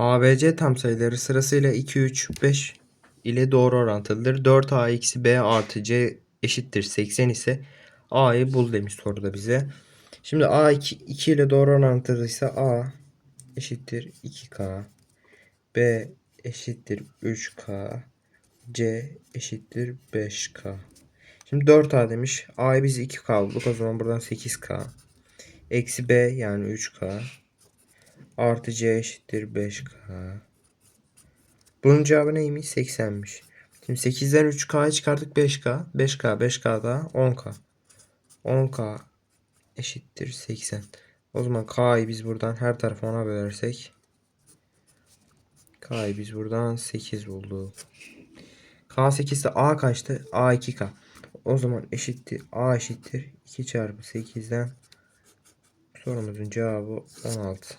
ABC tam sayıları sırasıyla 2, 3, 5 ile doğru orantılıdır. 4A eksi B artı C eşittir 80 ise A'yı bul demiş soruda bize. Şimdi A 2, 2 ile doğru orantılıysa A eşittir 2K. B eşittir 3K. C eşittir 5K. Şimdi 4A demiş. A'yı biz 2K bulduk. O zaman buradan 8K. Eksi B yani 3K. Artı C eşittir 5K. Bunun cevabı neymiş? 80'miş. Şimdi 8'den 3K'yı çıkardık 5K. 5K 5K daha 10K. 10K eşittir 80. O zaman K'yı biz buradan her tarafa 10'a bölersek K'yı biz buradan 8 bulduk. K 8 ise A kaçtı? A 2K. O zaman eşittir A eşittir 2 çarpı 8'den sorumuzun cevabı 16.